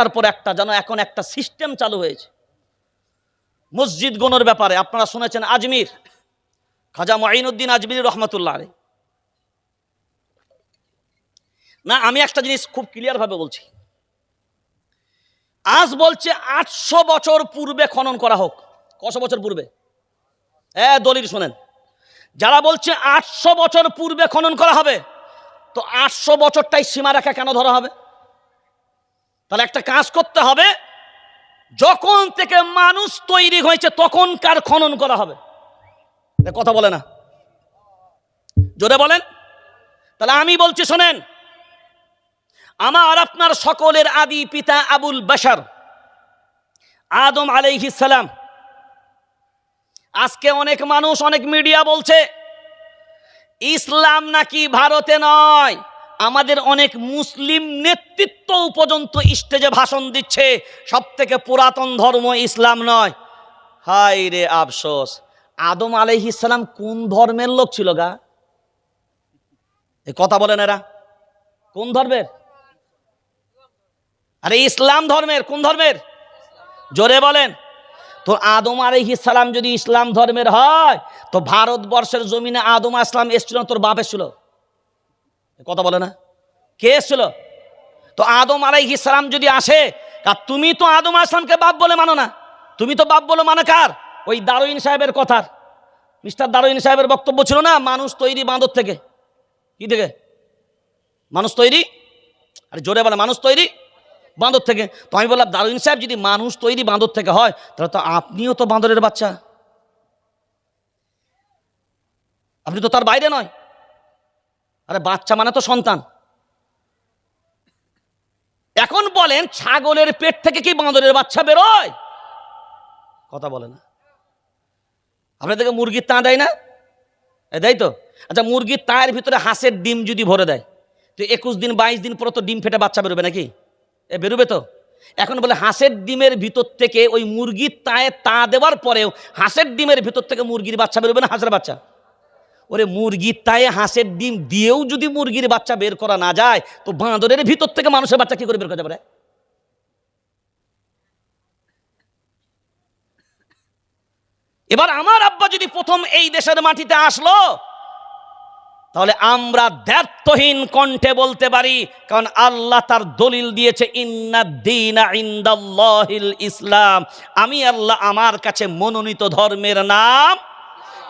একটার পর একটা যেন এখন একটা সিস্টেম চালু হয়েছে। মসজিদ গণর ব্যাপারে আপনারা শুনেছেন আজমির, খাজা মাইনুদ্দিন আজমির রহমতুল্লাহ আলী না, আমি একটা জিনিস খুব ক্লিয়ারভাবে বলছি। আজ বলছে আটশো বছর পূর্বে খনন করা হোক। কশো বছর পূর্বে? হ্যাঁ দলিল শোনেন। যারা বলছে আটশো বছর পূর্বে খনন করা হবে, তো আটশো বছরটাই সীমারেখা কেন ধরা হবে? তাহলে একটা কাজ করতে হবে, যখন থেকে মানুষ তৈরি হয়েছে তখনকার খনন করা হবে। কথা বলে না। জোরে বলেন। তাহলে আমি বলছি, শোনেন। আমার আপনার সকলের আদি পিতা আবুল বাশার, আদম সালাম। আজকে অনেক মানুষ, অনেক মিডিয়া বলছে, ইসলাম নাকি ভারতে নয়। আমাদের অনেক মুসলিম নেতৃত্ব পর্যন্ত স্টেজে ভাষণ দিচ্ছে। সব থেকে পুরাতন ধর্ম ইসলাম নয়। হাই রে আফসোস। আদম আলহ আলাইহিসালাম কোন ধর্মের লোক ছিল গা? এই কথা বলেন এরা। কোন ধর্মের? আরে ইসলাম ধর্মের, কোন ধর্মের? জোরে বলেন। তো আদম আলাইহিসালাম যদি ইসলাম ধর্মের হয়, তো ভারতবর্ষের জমিনে আদম আসলাম এসছিল তোর বাপ এ কথা বলে না? কে এসছিল? তো আদম আলাইহিসালাম যদি আসে আর তুমি তো আদম আসলামকে বাপ বলে মানো না। তুমি তো বাপ বলে মানে কার? ওই দারুইন সাহেবের কথার। মিস্টার দারুইন সাহেবের বক্তব্য ছিল না, মানুষ তৈরি বাঁদর থেকে। কি থেকে? মানুষ তৈরি? আরে জোরে বলে, মানুষ তৈরি বাঁদর থেকে। তো আমি বললাম, দারুইন সাহেব যদি মানুষ তৈরি বাঁদর থেকে হয়, তাহলে তো আপনিও তো বাঁদরের বাচ্চা। আপনি তো তার বাইরে নয়। আরে বাচ্চা মানে তো সন্তান। এখন বলেন ছাগলের পেট থেকে কি বাঁদরের বাচ্চা বেরোয়? কথা বলে না। আপনাদেরকে মুরগির তা দেয় না? দেয় তো? আচ্ছা মুরগির তায়ের ভিতরে হাঁসের ডিম যদি ভরে দেয়, তো একুশ দিন, বাইশ দিন পরে তো ডিম ফেটে বাচ্চা বেরোবে নাকি? এ বেরোবে তো? এখন বলে হাঁসের ডিমের ভিতর থেকে ওই মুরগির তায়ে তা দেওয়ার পরেও হাঁসের ডিমের ভিতর থেকে মুরগির বাচ্চা বেরোবে না হাঁসের বাচ্চা? ওরে মুরগির তায়ে হাঁসের ডিম দিয়েও যদি মুরগির বাচ্চা বের করা না যায়, তো বাঁদরের ভিতর থেকে মানুষের বাচ্চা কি করে বের করা যাবে এবার আমার আব্বা যদি প্রথম এই দেশের মাটিতে আসলো, তাহলে আমরা দ্ব্যর্থহীন কণ্ঠে বলতে পারি, কারণ আল্লাহ তার দলিল দিয়েছে ইন্দাল্লাহিল ইসলাম। আমি আল্লাহ আমার কাছে মনোনীত ধর্মের নাম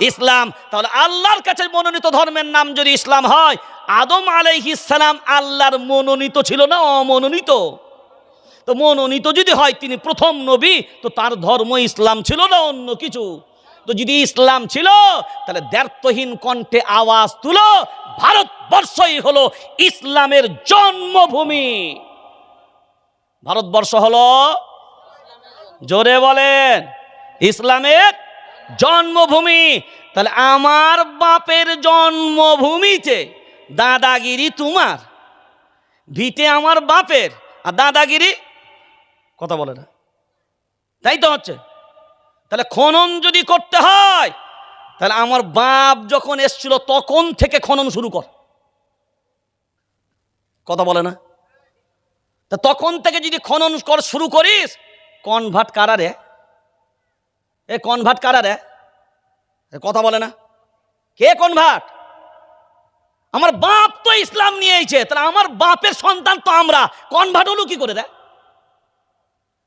ইসলাম, তাহলে আল্লাহর কাছে মনোনীত ধর্মের নাম যদি ইসলাম হয়, আদম সালাম আল্লাহর মনোনীত ছিল না অমনোনীত। তো মনোনীত যদি হয়, তিনি প্রথম নবী, তো তার ধর্ম ইসলাম ছিল না অন্য কিছু। তো যদি ইসলাম ছিল, তাহলে দ্ব্যর্থহীন কণ্ঠে আওয়াজ তুলো, ভারতবর্ষই হলো ইসলামের জন্মভূমি। ভারতবর্ষ হলো, জোরে বলেন, ইসলামের জন্মভূমি। তাহলে আমার বাপের জন্মভূমিতে দাদাগিরি তোমার। ভিটে আমার বাপের। আর দাদাগিরি কথা বলে না। তাই তো হচ্ছে। তাহলে খনন যদি করতে হয়, তাহলে আমার বাপ যখন এসছিল তখন থেকে খনন শুরু কর। কথা বলে না। তা তখন থেকে যদি খনন কর শুরু করিস, কনভার্ট কারা রে? এ কনভার্ট কারা রে? কথা বলে না। কে কনভার্ট আমার বাপ তো ইসলাম নিয়েছে তাহলে আমার বাপের সন্তান তো আমরা। কনভার্ট হলো কি করে দেয়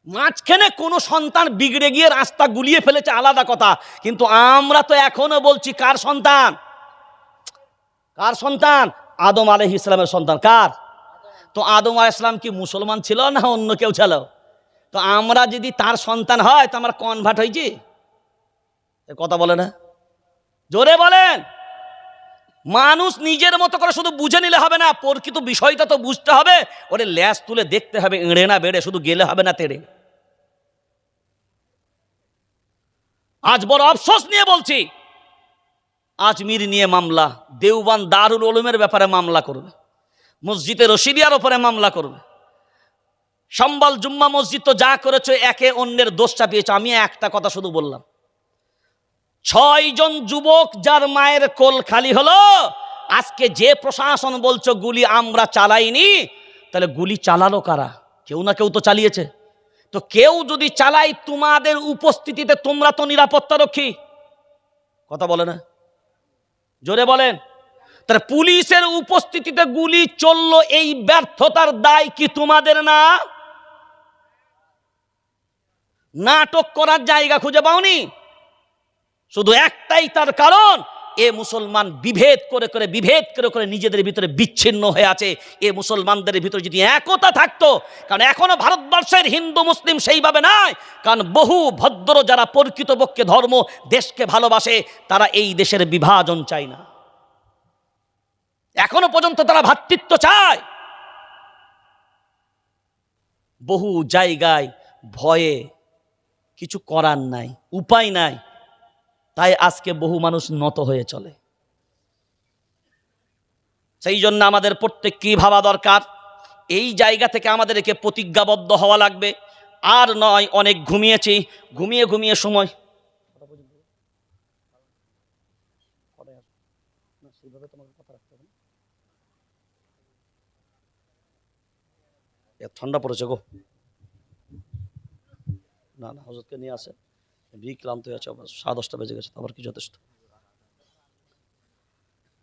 মাঝখানে কোনো সন্তান বিগড়ে গিয়ে রাস্তা গুলিয়ে ফেলেছে আলাদা কথা, কিন্তু আমরা তো এখনও বলছি কার সন্তান? কার সন্তান? আদম আলহ ইসলামের সন্তান। কার? তো আদম আলাহ ইসলাম কি মুসলমান ছিল না অন্য কেউ ছিল? তো আমরা যদি তার সন্তান হয়, তো আমরা কনভার্ট হয়েছি কথা বলে না? জোরে বলেন! মানুষ নিজের মতো করে শুধু বুঝে নিলে হবে না, প্রকৃত বিষয়টা তো বুঝতে হবে। ওরে ল্যাস তুলে দেখতে হবে, এড়ে না বেড়ে, শুধু গেলে হবে না তেড়ে। আজ বড় আফসোস নিয়ে বলছি, আজমির নিয়ে মামলা, দেওবান দারুল ওলুমের ব্যাপারে মামলা করবে মসজিদে রশিদিয়ার ওপরে মামলা করবে। সম্বল জুম্মা মসজিদ তো যা করেছে, একে অন্যের দোষ চাপিয়েছে, আমি একটা কথা শুধু বললাম। ছয়জন যুবক যার মায়ের কোল খালি হলো, আজকে যে প্রশাসন বলছো গুলি আমরা চালাইনি, তাহলে গুলি চালালো কারা? কেউ না কেউ তো চালিয়েছে। তো কেউ যদি চালায় তোমাদের উপস্থিতিতে তোমরা তো নিরাপত্তা রক্ষী কথা বলে না। জোরে বলেন। তাহলে পুলিশের উপস্থিতিতে গুলি চলল, এই ব্যর্থতার দায় কি তোমাদের না? নাটক করার জায়গা খুঁজে পাওনি? শুধু একটাই তার কারণ, এ মুসলমান বিভেদ করে করে বিভেদ করে করে নিজেদের ভিতরে বিচ্ছিন্ন হয়ে আছে। এ মুসলমানদের ভিতরে যদি একতা থাকতো, কারণ এখনও ভারতবর্ষের হিন্দু, মুসলিম সেইভাবে নয় কারণ বহু ভদ্র যারা প্রকৃতপক্ষে ধর্ম, দেশকে ভালোবাসে, তারা এই দেশের বিভাজন চায় না। এখনও পর্যন্ত তারা ভ্রাতৃত্ব চায়। বহু জায়গায় ভয়ে কিছু করার নাই, উপায় নাই তাই আজকে বহু মানুষ নত হয়ে চলে। সেই জন্য আমাদের প্রত্যেককেই ভাবা দরকার, এই জায়গা থেকে আমাদেরকে প্রতিজ্ঞাবদ্ধ হওয়া লাগবে। আর নয়, অনেক ঘুমিয়েছি, ঘুমিয়ে ঘুমিয়ে সময়। ঠান্ডা পড়েছে গো। না না, হজরতকে নিয়ে আসে। ক্লান্ত হয়ে আছে, আবার সাড়ে দশটা বেজে গেছে আবার কি যথেষ্ট?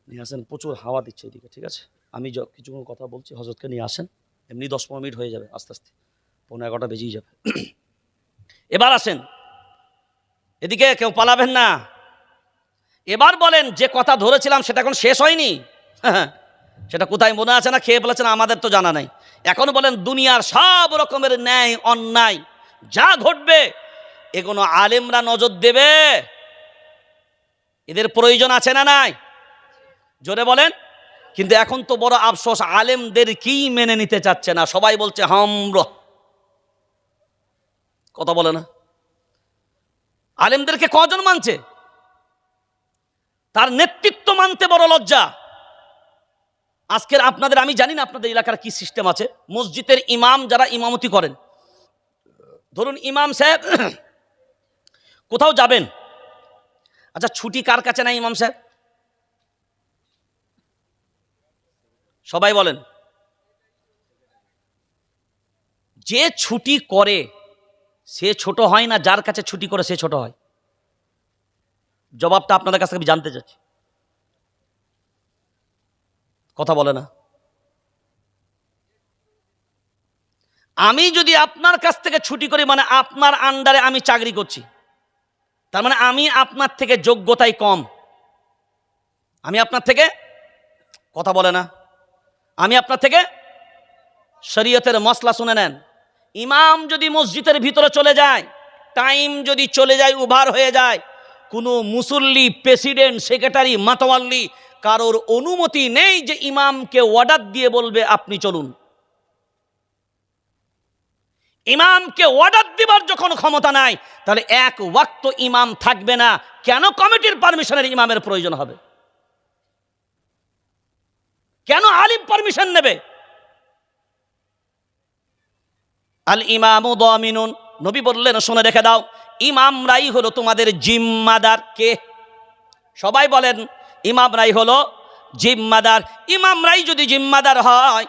নিয়ে আসেন, প্রচুর হাওয়া দিচ্ছে এদিকে, ঠিক আছে? আমি কিছুক্ষণ কথা বলছি, হজরতকে নিয়ে আসেন, এমনি দশ পনেরো মিনিট হয়ে যাবে আস্তে আস্তে পনেরো এগারোটা বেজেই যাবে। এবার আসেন, এদিকে কেউ পালাবেন না। এবার বলেন, যে কথা ধরেছিলাম সেটা এখন শেষ হয়নি? সেটা কোথায় মনে আছে না খেয়ে বলেছেন আমাদের তো জানা নাই। এখন বলেন, দুনিয়ার সব রকমের ন্যায়, অন্যায়, যা ঘটবে এগুলো আলেমরা নজর দেবে? এদের প্রয়োজন আছে না নাই? জোরে বলেন। কিন্তু এখন তো বড় আফসোস, আলেমদের কি মেনে নিতে চাচ্ছে না? সবাই বলছে, হামর। কথা বলে না। আলেমদেরকে কজন মানছে? তার নেতৃত্ব মানতে বড় লজ্জা। আজকের আপনাদের, আমি জানি না আপনাদের এলাকার কি সিস্টেম আছে। মসজিদের ইমাম যারা ইমামতি করেন, ধরুন ইমাম সাহেব কোথাও যাবেন? আচ্ছা ছুটি কার কাছে নাই, ইমাম সাহেব? সবাই বলেন। যে ছুটি করে, সে ছোট হয় না, যার কাছে ছুটি করে, সে ছোট হয়। জবাবটা আপনাদের কাছ থেকে আমি জানতে চাচ্ছি। কথা বলে না। আমি যদি আপনার কাছ থেকে ছুটি করি মানে আপনার আন্ডারে আমি চাকরি করছি। তার মানে আমি আপনার থেকে যোগ্যতাই কম। আমি আপনার থেকে কথা বলে না। আমি আপনার থেকে শরীয়তের মশলা শুনে নেন। ইমাম যদি মসজিদের ভিতরে চলে যায়, টাইম যদি চলে যায়, উভার হয়ে যায়, কোনো মুসল্লি, প্রেসিডেন্ট, সেক্রেটারি মাতোয়াল্লি কারোর অনুমতি নেই যে ইমামকে অর্ডার দিয়ে বলবে, আপনি চলুন। ইমামকে অর্ডার দিবার যখন ক্ষমতা নাই, তাহলে এক ওয়াক্ত ইমাম থাকবে না। কেন কমিটির পারমিশনের ইমামের প্রয়োজন হবে? কেন আলিম পারমিশন নেবে? আল ইমাম দামিনুন। নবী বললেন, শুনে রেখে দাও, ইমামরাই হলো তোমাদের জিম্মাদার। কে? সবাই বলেন, ইমামরাই হলো জিম্মাদার। ইমামরাই যদি জিম্মাদার হয়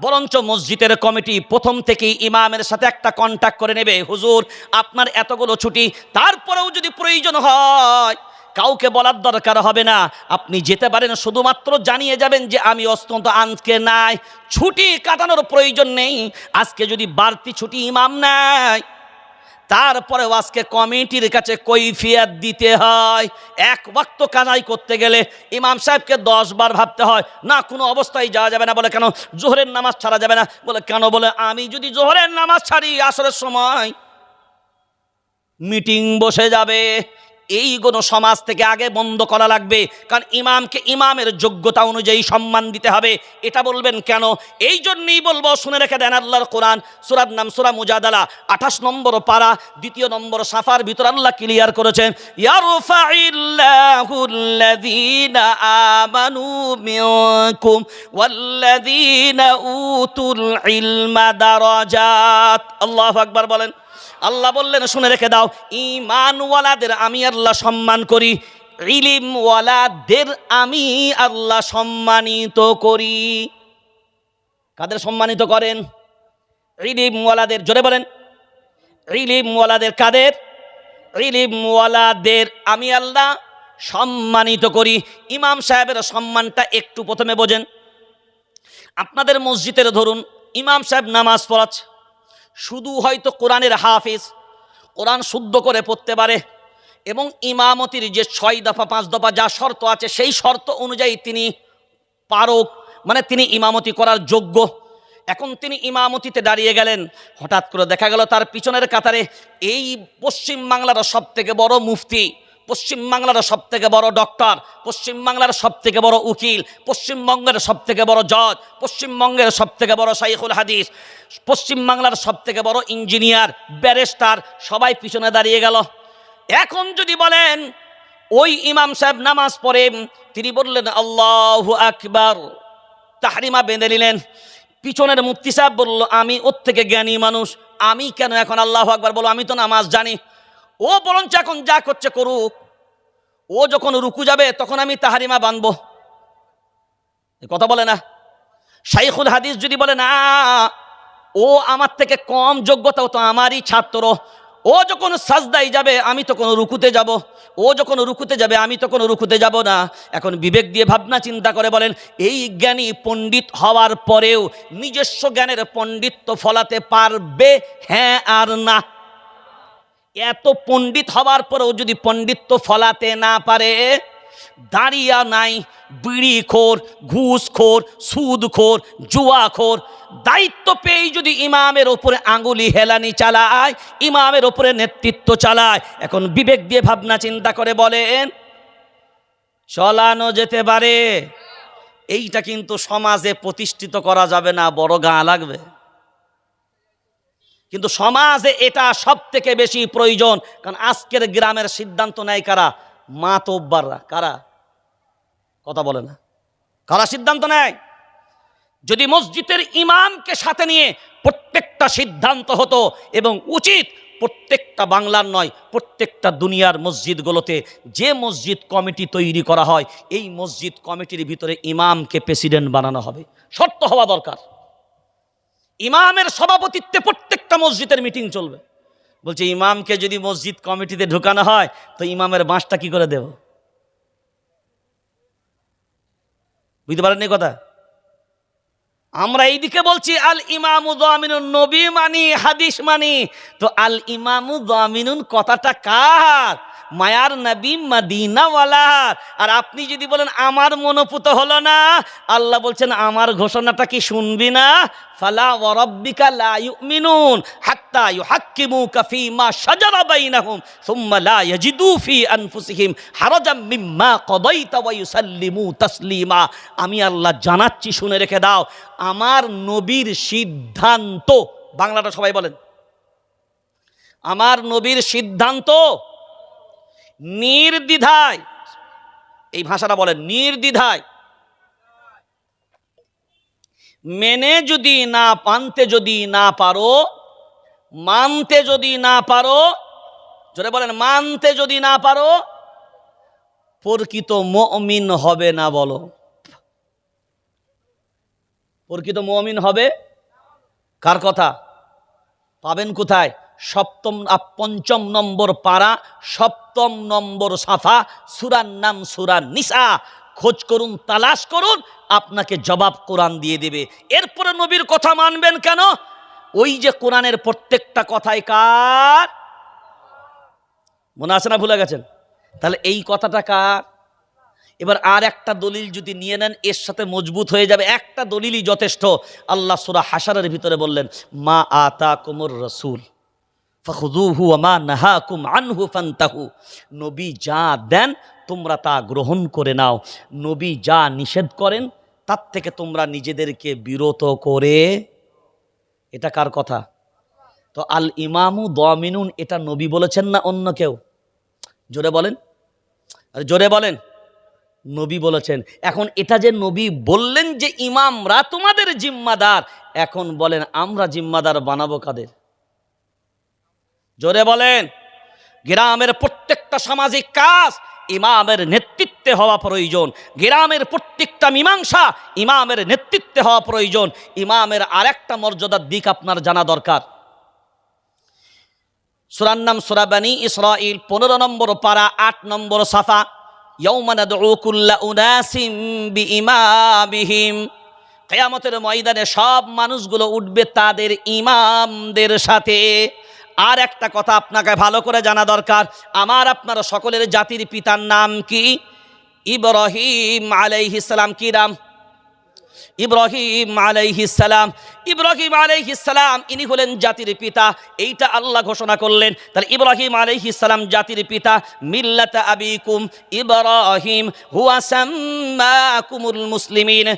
বরঞ্চ মসজিদের কমিটি প্রথম থেকেই ইমামের সাথে একটা কন্ট্যাক্ট করে নেবে। হুজুর, আপনার এতগুলো ছুটি, তারপরেও যদি প্রয়োজন হয়, কাউকে বলার দরকার হবে না। আপনি যেতে পারেন, শুধুমাত্র জানিয়ে যাবেন যে আমি অত্যন্ত আজকে নাই, ছুটি কাটানোর প্রয়োজন নেই। আজকে যদি বাড়তি ছুটি ইমাম নাই তারপরেও আজকে কমিটির কাছে কৈফিয়াত দিতে হয়। এক ওয়াক্ত কাজাই করতে গেলে ইমাম সাহেবকে দশ বার ভাবতে হয়, না, কোনো অবস্থায় যাওয়া যাবে না। বলে, কেন? জোহরের নামাজ ছাড়া যাবে না। বলে, কেন? বলে, আমি যদি জোহরের নামাজ ছাড়ি আসরের সময়, মিটিং বসে যাবে। এইগুলো সমাজ থেকে আগে বন্ধ করা লাগবে। কারণ ইমামকে ইমামের যোগ্যতা অনুযায়ী সম্মান দিতে হবে। এটা বলবেন কেন? এই জন্যই বলব, শুনে রেখে দেন আল্লাহর কোরআন সুরার নাম, সুরা মুজাদালা, আঠাশ নম্বর পারা, দ্বিতীয় নম্বর সাফার, ভিতর আল্লাহ ক্লিয়ার করেছেন আমানু মিনকুম বলেন আল্লাহ বললেন, শুনে রেখে দাও ইমানওয়ালাদের আমি আল্লাহ সম্মান করি, ইলিমওয়ালাদের আমি আল্লাহ সম্মানিত করি। কাদের সম্মানিত করেন? ইলিমওয়ালাদের, জোরে বলেন। ইলিমওয়ালাদের কাদের? ইলিমওয়ালাদের আমি আল্লাহ সম্মানিত করি। ইমাম সাহেবের সম্মানটা একটু প্রথমে বোঝেন। আপনাদের মসজিদের ধরুন, ইমাম সাহেব নামাজ পড়াচ্ছে। শুধু হয়তো কোরআনের হাফিজ, কোরআন শুদ্ধ করে পড়তে পারে এবং ইমামতির যে ছয় দফা, পাঁচ দফা যা শর্ত আছে, সেই শর্ত অনুযায়ী তিনি পারক মানে তিনি ইমামতি করার যোগ্য। এখন তিনি ইমামতিতে দাঁড়িয়ে গেলেন, হঠাৎ করে দেখা গেল তার পিছনের কাতারে এই পশ্চিম বাংলার সব থেকে বড় মুফতি পশ্চিম বাংলার সব থেকে বড় ডক্টর পশ্চিম বাংলার সব থেকে বড় উকিল, পশ্চিমবঙ্গের সব থেকে বড় জজ, পশ্চিমবঙ্গের সব থেকে বড় শাইখুল হাদিস পশ্চিম বাংলার সব থেকে বড় ইঞ্জিনিয়ার, ব্যারিস্টার, সবাই পিছনে দাঁড়িয়ে গেল। এখন যদি বলেন, ওই ইমাম সাহেব নামাজ পড়ে, তিনি বললেন, আল্লাহ আকবার। তাহারিমা বেঁধে নিলেন। পিছনের মুফতি সাহেব বলল, আমি ওর থেকে জ্ঞানী মানুষ, আমি কেন এখন আল্লাহ আকবার বলো আমি তো নামাজ জানি। ও বরঞ্চ এখন যা করছে করুক। ও যখন রুকু যাবে, তখন আমি তাহারিমা বানবো। কথা বলে না। শাইখুল হাদিস যদি বলে, না, ও আমার থেকে কম যোগ্যতা তো আমারই ছাত্র। ও যখন সাজদাই যাবে, আমি তখন রুকুতে যাব। ও যখন রুকুতে যাবে, আমি তখন রুকুতে যাব না। এখন বিবেক দিয়ে ভাবনা চিন্তা করে বলেন, এই জ্ঞানী পণ্ডিত হওয়ার পরেও নিজস্ব জ্ঞানের পণ্ডিত্য ফলাতে পারবে? হ্যাঁ আর না। এত পণ্ডিত হওয়ার পরেও যদি পণ্ডিত্য ফলাতে না পারে, দাঁড়িয়া নাই বিড়িখোর ঘুষখোর সুদখোর জুয়াখোর দায়িত্ব পেয়েই যদি ইমামের ওপরে আঙ্গুলি হেলানি চালায়, ইমামের ওপরে নেতৃত্ব চালায়, এখন বিবেক দিয়ে ভাবনা চিন্তা করে বলেন, চলানো যেতে পারে। এইটা কিন্তু সমাজে প্রতিষ্ঠিত করা যাবে না, বড় গা লাগবে। কিন্তু সমাজে এটা সব থেকে বেশি প্রয়োজন, কারণ আজকের গ্রামের সিদ্ধান্ত নেয় কারা? মা তোব্বাররা কারা? কথা বলে না। কারা সিদ্ধান্ত নেয়? যদি মসজিদের ইমামকে সাথে নিয়ে প্রত্যেকটা সিদ্ধান্ত হতো এবং উচিত প্রত্যেকটা বাংলার নয়, প্রত্যেকটা দুনিয়ার মসজিদগুলোতে যে মসজিদ কমিটি তৈরি করা হয়, এই মসজিদ কমিটির ভিতরে ইমামকে প্রেসিডেন্ট বানানো হবে। শর্ত হওয়া দরকার। ইমামের সভাপতিত্বে প্রত্যেকটা মসজিদের মিটিং চলবে। বলছে, ইমামকে যদি মসজিদ কমিটিতে ঢুকানো হয়, তো ইমামের বাঁশটা কি করে দেব? বুঝতে পারেননি কথা? আমরা এইদিকে বলছি, আল ইমামু দামিনুন নবী মানি, হাদিস মানি। তো আল ইমামু দামিনুন কথাটা কার? মায়ার নবী মদিনাওয়ালার আর আপনি যদি বলেন, আমার মনোপুত হলো না, আল্লাহ বলছেন, আমার ঘোষণাটা কি শুনবি না? ফালা ওয়ারাব্বিকা লা ইউমিনুন হাত্তা ইউহাক্কিমুকা ফীমা শাজারা বাইনাহুম সুম্মা লা ইয়াজিদু ফি আনফুসিহিম হারাজাম মিম্মা কদাইতা ওয়া ইউসাল্লিমু তাসলিমা। আমি আল্লাহ জানাচ্ছি, শুনে রেখে দাও। আমার নবীর সিদ্ধান্ত, বাংলাটা সবাই বলেন। আমার নবীর সিদ্ধান্ত নির্দ্বিধায়। এই ভাষাটা বলেন নির্দ্বিধায়। মেনে যদি না, পানতে যদি না পারো, মানতে যদি না পারো, জোরে বলেন, মানতে যদি না পারো, প্রকৃত মমিন হবে না বলো। প্রকৃত মমিন হবে? কার কথা? পাবেন কোথায়? সপ্তম পঞ্চম নম্বর পাড়া সপ্তম নম্বর সাফা, সুরার নাম সুরা নিসা। খোঁজ করুন, তালাশ করুন, আপনাকে জবাব কোরআন দিয়ে দেবে। এরপরে নবীর কথা মানবেন কেন? ওই যে কোরআনের প্রত্যেকটা কথাই কার? মনে আছে না ভুলে গেছেন? তাহলে এই কথাটা কার? এবার আর একটা দলিল যদি নিয়ে নেন, এর সাথে মজবুত হয়ে যাবে। একটা দলিলই যথেষ্ট। আল্লাহ সুরা হাসারের ভিতরে বললেন, মা আতা কুমুর রসুল। ফখুদুহু আমা নাহাকুম আনহু ফান্তাহু। নবী যা দেন, তোমরা তা গ্রহণ করে নাও। নবী যা নিষেধ করেন, তার থেকে তোমরা নিজেদেরকে বিরত করে। এটা কার কথা? তো আল ইমামু দমিনুন, এটা নবী বলেছেন না অন্য কেউ? জোরে বলেন। আরে জোরে বলেন। নবী বলেছেন। এখন এটা যে নবী বললেন যে ইমামরা তোমাদের জিম্মাদার, এখন বলেন আমরা জিম্মাদার বানাবো কাদের? জোরে বলেন, গ্রামের প্রত্যেকটা সামাজিক কাজ ইমামের নেতৃত্বে হওয়া প্রয়োজন। গ্রামের প্রত্যেকটা মীমাংসা ইমামের নেতৃত্বে হওয়া প্রয়োজন। ইমামের আরেকটা মর্যাদার দিক আপনার জানা দরকার। সুরার নাম সুরাবানি ইসরাইল পনেরো নম্বর পারা, আট নম্বর সাফা। কেয়ামতের ময়দানে সব মানুষগুলো উঠবে তাদের ইমামদের সাথে। আর একটা কথা আপনাকে ভালো করে জানা দরকার। আমার আপনারা সকলের জাতির পিতার নাম কি? ইব্রাহিম আলাইহিসালাম কি নাম? ইব্রাহিম আলাইহিসালাম ইব্রাহিম আলাইহিসালাম ইনি হলেন জাতির পিতা, এইটা আল্লাহ ঘোষণা করলেন। তাহলে ইব্রাহিম আলাইহিসালাম জাতির পিতা, মিল্লাত আবিকুম ইব্রাহিম, হুয়া সাম্মাকুমুল মুসলিমিন।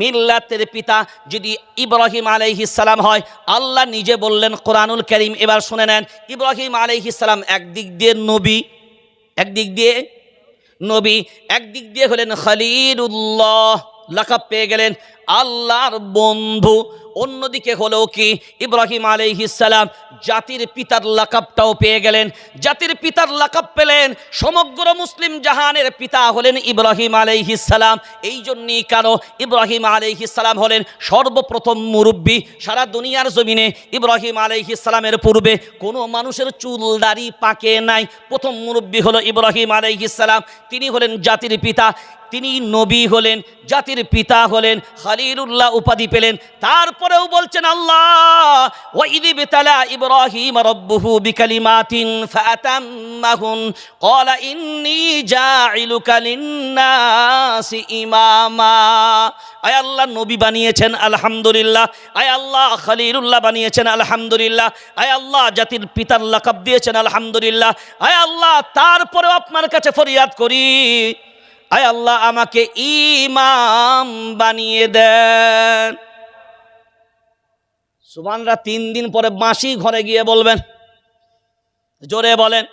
মিল্লাতের পিতা যদি ইব্রাহিম আলাইহিসালাম হয়, আল্লাহ নিজে বললেন কোরআনুল করিম, এবার শুনে নেন। ইব্রাহিম আলাইহিসালাম একদিক দিয়ে নবী, একদিক দিয়ে নবী, একদিক দিয়ে হলেন খালিলুল্লাহ। লাকাব পেয়ে গেলেন। আল্লাহর বন্ধু অন্যদিকে হলো কি? ইব্রাহিম আলাইহিসালাম জাতির পিতার লাকাবটাও পেয়ে গেলেন। জাতির পিতার লাকাব পেলেন। সমগ্র মুসলিম জাহানের পিতা হলেন ইব্রাহিম আলাইহিসালাম এই জন্যই কেন ইব্রাহিম আলাইহিসালাম হলেন সর্বপ্রথম মুরব্বী? সারা দুনিয়ার জমিনে ইব্রাহিম আলাইহিসালামের পূর্বে কোনো মানুষের চুল, দাড়ি, পাকে নাই। প্রথম মুরব্বী হলো ইব্রাহিম আলাইহিসালাম তিনি হলেন জাতির পিতা। তিনি নবী হলেন, জাতির পিতা হলেন, খালিলুল্লাহ উপাধি পেলেন। তারপরেও বলছেন আল্লাহ ওয়াইদি বিতালা ইব্রাহিম রব্বুহু বিকালিমাতিন ফাতাম্মাহুন, ক্বালা ইন্নী জাইলুকা লিন্নাসি ইমামা। আয় আল্লাহ, নবী বানিয়েছেন, আলহামদুলিল্লাহ। আয় আল্লাহ, খালিলুল্লাহ বানিয়েছেন, আলহামদুলিল্লাহ। আয় আল্লাহ, জাতির পিতার লাকাব দিয়েছেন, আলহামদুলিল্লাহ। আয় আল্লাহ, তারপরেও আপনার কাছে ফরিয়াদ করি। আয় আল্লাহ, আমাকে ইমাম বানিয়ে দেন। সুবানরা তিন দিন পরে বাঁশি ঘরে গিয়ে বলবেন, জোরে বলেন,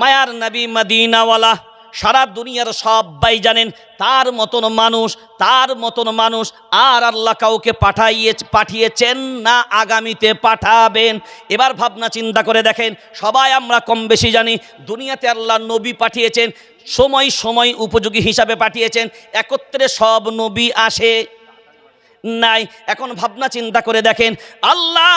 মায়ার নবী মদিনাওয়ালা সারা দুনিয়ার সবাই জানেন, তার মতন মানুষ, তার মতন মানুষ আর আল্লাহ কাউকে পাঠাইয়ে, পাঠিয়েছেন না, আগামীতে পাঠাবেন। এবার ভাবনা চিন্তা করে দেখেন, সবাই আমরা কম বেশি জানি, দুনিয়াতে আল্লাহ নবী পাঠিয়েছেন, সময় সময় উপযোগী হিসাবে পাঠিয়েছেন, একত্রে সব নবী আসে। নাই। এখন ভাবনা চিন্তা করে দেখেন আল্লাহ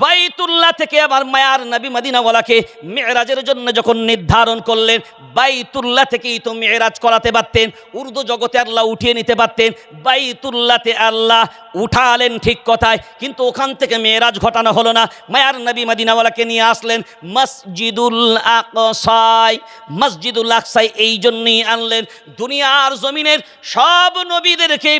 বাইতুল্লাহ থেকে আবার মায়ার নবী মদিনাওয়ালাকে মেয়েরাজের জন্য যখন নির্ধারণ করলেন, বাইতুল্লাহ থেকেই তো মেয়েরাজ করাতে পারতেন, উর্দু জগতে আল্লাহ উঠিয়ে নিতে পারতেন, বাইতুল্লাহতে আল্লাহ উঠালেন ঠিক কথায়, কিন্তু ওখান থেকে মেয়েরাজ ঘটানো হলো না। মায়ার নবী মদিনাওয়ালাকে নিয়ে আসলেন মসজিদুল আকসাই মসজিদুল আকসাই এই জন্যই আনলেন। দুনিয়ার জমিনের সব নবীদেরকে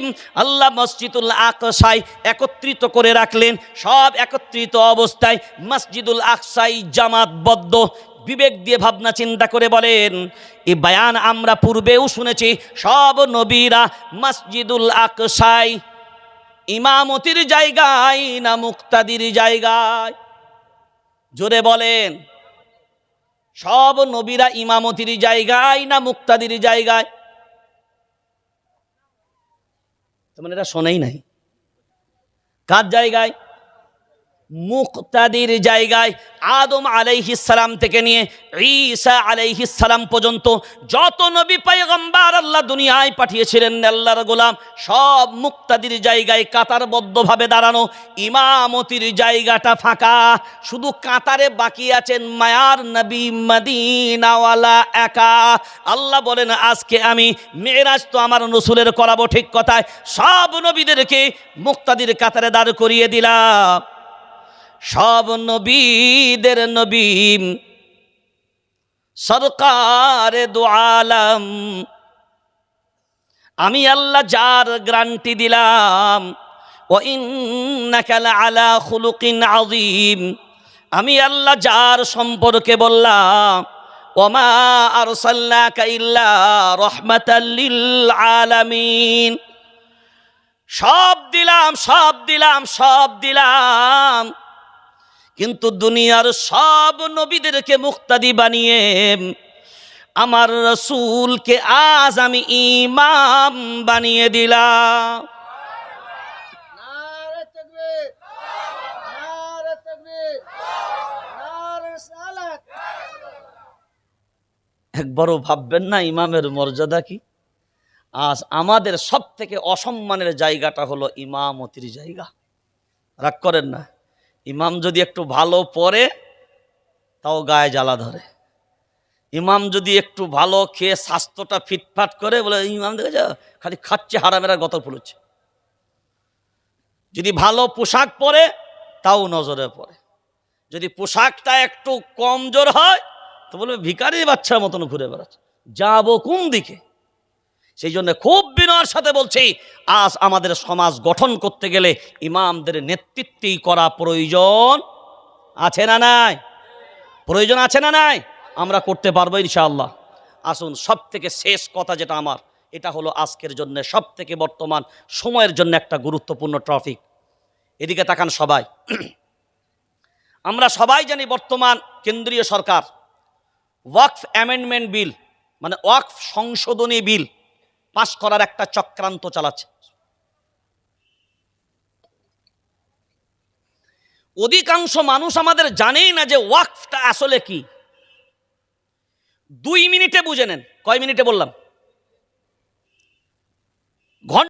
আল্লাহ মসজিদুল আকসাই একত্রিত করে রাখলেন, সব একত্রিত অবস্থায় মসজিদুল আকসাই জামাতবদ্ধ বিবেক দিয়ে ভাবনা চিন্তা করে বলেন এই বায়ান আমরা পূর্বেও শুনেছি, সব নবীরা মসজিদুল আকসাই ইমামতির জায়গায় না মুক্তাদির জায়গায়? জোরে বলেন, সব নবীরা ইমামতির জায়গায় না মুক্তাদির জায়গায়? তোমার এটা শোনেই নাই। কার জায়গায়? মুক্তাদির জায়গায় আদম আলাইহিসালাম থেকে নিয়ে ঈসা আলাইহিসালাম পর্যন্ত যত নবী পাইগম্বার আল্লাহ দুনিয়ায় পাঠিয়েছিলেন আল্লাহর গোলাম, সব মুক্তাদির জায়গায় কাতারবদ্ধভাবে দাঁড়ানো ইমামতির জায়গাটা ফাঁকা। শুধু কাতারে বাকি আছেন মায়ার নবী মদিনাওয়ালা একা। আল্লাহ বলেন, আজকে আমি মেয়েরাজ তো আমার নসুলের করাবো ঠিক কথায়, সব নবীদেরকে মুক্তাদির কাতারে দাঁড় করিয়ে দিলাম। সব নবীদের নবী। সরকার দু আলম। আমি আল্লাহ যার গ্রান্টি দিলাম। ও আলা খুলুকিন আজিম আমি আল্লাহ যার সম্পর্কে বললাম। ওমা আর ইল্লা রহমাতাল্লিল আলামিন। সব দিলাম সব দিলাম সব দিলাম। কিন্তু দুনিয়ার সব নবীদেরকে মুক্তাদি বানিয়ে আমার রসুলকে আজ আমি ইমাম বানিয়ে দিলাম। একবারও ভাববেন না ইমামের মর্যাদা কি? আজ আমাদের সব থেকে অসম্মানের জায়গাটা হলো ইমামতির জায়গা। রাগ করেন না। ইমাম যদি একটু ভালো পড়ে, তাও গায়ে জ্বালা ধরে। ইমাম যদি একটু ভালো খেয়ে স্বাস্থ্যটা ফিটফাট করে, বলে, ইমাম দেখে যা খালি খাচ্ছে হারামেরা গত ফুলছে যদি ভালো পোশাক পরে, তাও নজরে পড়ে। যদি পোশাকটা একটু কমজোর হয়, তো বলবে ভিকারি বাচ্চার মতন ঘুরে বেড়াচ্ছে। যাব কোন দিকে? সেই জন্য খুব বিনয়ের সাথে বলছি, আজ আমাদের সমাজ গঠন করতে গেলে ইমামদের নেতৃত্বই করা প্রয়োজন। আছে না নাই? প্রয়োজন আছে না নাই? আমরা করতে পারব ইনশাআল্লাহ। আসুন সব থেকে শেষ কথা যেটা আমার, এটা হলো আজকের জন্য সব থেকে বর্তমান সময়ের জন্য একটা গুরুত্বপূর্ণ ট্রফিক। এদিকে তাকান সবাই। আমরা সবাই জানি বর্তমান কেন্দ্রীয় সরকার ওয়াকফ অ্যামেন্ডমেন্ট বিল মানে ওয়াকফ সংশোধনী বিল পাশ করার একটা চক্রান্ত চালাচ্ছে। অধিকাংশ মানুষ আমাদের জানেই না যে ওয়াকফটা আসলে কি। দুই মিনিটে বুঝে নেন। কয় মিনিটে বললাম? ঘণ্টা